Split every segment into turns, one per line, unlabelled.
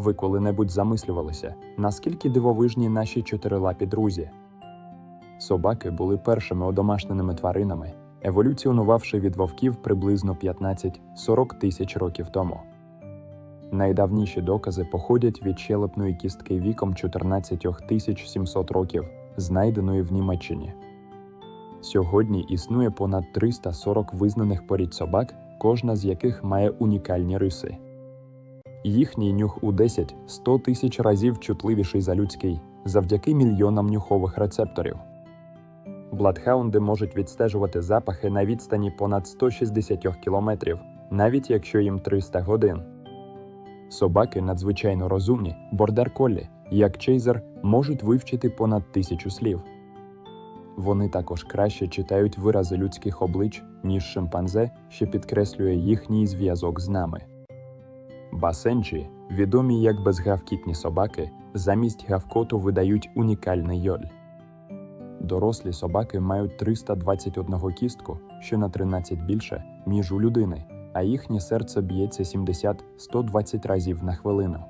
Ви коли-небудь замислювалися, наскільки дивовижні наші чотирилапі друзі? Собаки були першими одомашненими тваринами, еволюціонувавши від вовків приблизно 15-40 тисяч років тому. Найдавніші докази походять від щелепної кістки віком 14 тисяч 700 років, знайденої в Німеччині. Сьогодні існує понад 340 визнаних порід собак, кожна з яких має унікальні риси. Їхній нюх у 10-100 тисяч разів чутливіший за людський завдяки мільйонам нюхових рецепторів. Бладхаунди можуть відстежувати запахи на відстані понад 160 кілометрів, навіть якщо їм 300 годин. Собаки надзвичайно розумні, бордер коллі, як чейзер, можуть вивчити понад тисячу слів. Вони також краще читають вирази людських облич, ніж шимпанзе, що підкреслює їхній зв'язок з нами. Басенджі, відомі як безгавкітні собаки, замість гавкоту видають унікальний йоль. Дорослі собаки мають 321 кістку, що на 13 більше, ніж у людини, а їхнє серце б'ється 70-120 разів на хвилину.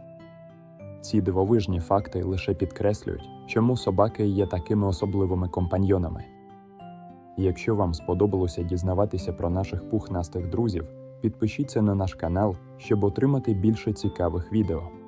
Ці дивовижні факти лише підкреслюють, чому собаки є такими особливими компаньйонами. Якщо вам сподобалося дізнаватися про наших пухнастих друзів, підпишіться на наш канал, щоб отримати більше цікавих відео.